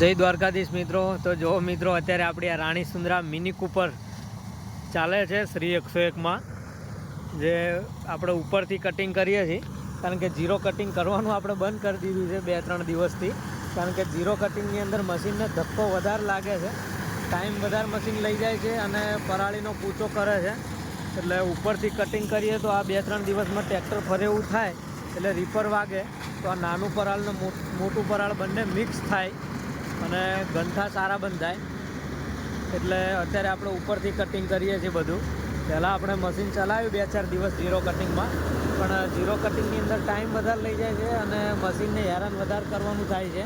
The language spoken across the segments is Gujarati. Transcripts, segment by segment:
જય દ્વારકાધીશ મિત્રો. તો જો મિત્રો, અત્યારે આપણી આ રાણી સુંદરા મિની કૂપર ચાલે છે શ્રી એકસો એકમાં. જે આપણે ઉપરથી કટિંગ કરીએ છીએ. કારણ કે જીરો કટિંગ કરવાનું આપણે બંધ કરી દીધું છે બે ત્રણ દિવસથી. કારણ કે જીરો કટિંગની અંદર મશીનને ધક્કો વધારે લાગે છે. ટાઈમ વધારે મશીન લઈ જાય છે અને પરાળીનો કૂચો કરે છે. એટલે ઉપરથી કટિંગ કરીએ તો આ બે ત્રણ દિવસમાં ટ્રેક્ટર ફરે એવું થાય. એટલે રીપર વાગે. તો આ નાનું પરાળ ને મોટું પરાળ બંને મિક્સ થાય. અને ગંઠા સારા બંધાય. એટલે અત્યારે આપણે ઉપરથી કટિંગ કરીએ છીએ બધું. પહેલાં આપણે મશીન ચલાવ્યું, બે ચાર દિવસ ઝીરો કટિંગમાં પણ ઝીરો કટિંગની અંદર ટાઈમ વધારે લઈ જાય છે અને મશીનને હેરાન વધારે કરવાનું થાય છે.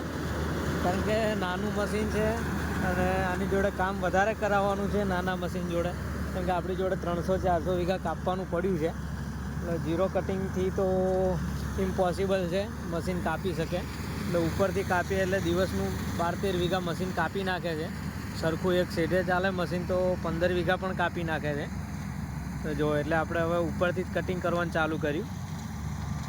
કારણ કે નાનું મશીન છે અને આની જોડે કામ વધારે કરાવવાનું છે નાના મશીન જોડે. કારણ કે આપણી જોડે ત્રણસો, ચારસો વીઘા કાપવાનું પડ્યું છે. એટલે ઝીરો કટિંગથી તો ઇમ્પોસિબલ છે મશીન કાપી શકે. એટલે ઉપરથી કાપીએ એટલે દિવસનું બાર તેર વીઘા મશીન કાપી નાખે છે. સરખું એક શેઢે ચાલે મશીન તો પંદર વીઘા પણ કાપી નાખે છે. તો જો, એટલે આપણે હવે ઉપરથી જ કટિંગ કરવાનું ચાલુ કર્યું.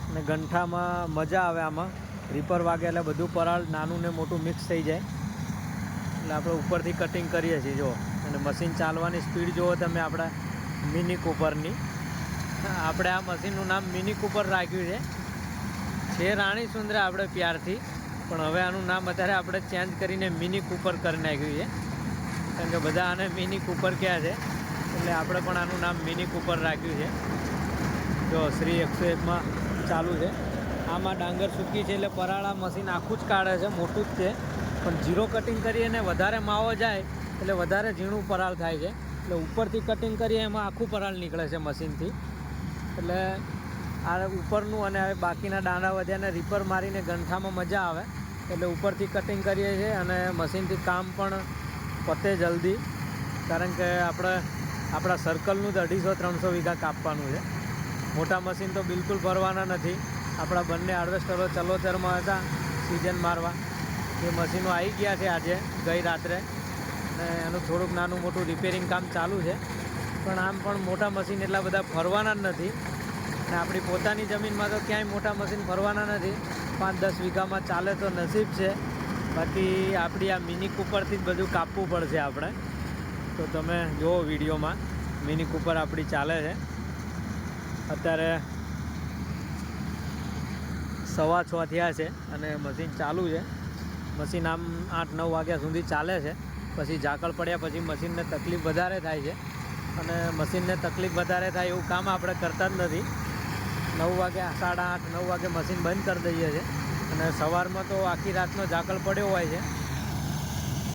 અને ગંઠામાં મજા આવે આમાં. રીપર વાગે એટલે બધું પરાળ નાનું ને મોટું મિક્સ થઈ જાય. એટલે આપણે ઉપરથી કટિંગ કરીએ છીએ, જો. અને મશીન ચાલવાની સ્પીડ જુઓ તમે આપણા મિની કૂપરની આપણે આ મશીનનું નામ મિની કૂપર રાખ્યું છે. છે રાણી સુંદરે આપણે પ્યારથી. પણ હવે આનું નામ અત્યારે આપણે ચેન્જ કરીને મિની કૂપર કરી નાખ્યું છે. કારણ કે બધા આને મિની કૂપર કહે છે. એટલે આપણે પણ આનું નામ મિની કૂપર રાખ્યું છે. જો શ્રી એકસો એકમાં ચાલુ છે. આમાં ડાંગર સૂકી છે એટલે પરાળા મશીન આખું જ કાઢે છે, મોટું જ છે. પણ જીરો કટિંગ કરીએ ને વધારે માવો જાય, એટલે વધારે ઝીણું પરાળ થાય છે. એટલે ઉપરથી કટિંગ કરીએ એમાં આખું પરાળ નીકળે છે મશીનથી. એટલે આ ઉપરનું અને હવે બાકીના દાંડા વધ્યાને રીપર મારીને ગંઠામાં મજા આવે. એટલે ઉપરથી કટિંગ કરીએ છીએ અને મશીનથી કામ પણ પતે જલ્દી. કારણ કે આપણે, આપણા સર્કલનું જ અઢીસો, ત્રણસો વીઘા કાપવાનું છે. મોટા મશીન તો બિલકુલ ભરવાના નથી. આપણા બંને હાર્વેસ્ટરો ચલોતરમાં હતા સિઝન મારવા. એ મશીનો આવી ગયા છે આજે, ગઈ રાત્રે. અને એનું થોડુંક નાનું મોટું રિપેરિંગ કામ ચાલુ છે. પણ આમ પણ મોટા મશીન એટલા બધા ફરવાના જ નથી. અને આપણી પોતાની જમીનમાં તો ક્યાંય મોટા મશીન ફરવાના નથી. પાંચ દસ વીઘામાં ચાલે તો નસીબ છે. બાકી આપણી આ મિની કૂપરથી જ બધું કાપવું પડશે આપણે. તો તમે જુઓ વિડીયોમાં મિની કૂપર આપણી ચાલે છે. અત્યારે સવા છ થયા છે અને મશીન ચાલુ છે. મશીન આમ આઠ નવ વાગ્યા સુધી ચાલે છે. પછી ઝાકળ પડ્યા પછી મશીનને તકલીફ વધારે થાય છે. અને મશીનને તકલીફ વધારે થાય એવું કામ આપણે કરતા જ નથી. નવ વાગે સાડા આઠ, નવ વાગે મશીન બંધ કરી દઈએ છીએ. અને સવારમાં તો આખી રાતનો ઝાકળ પડ્યો હોય છે.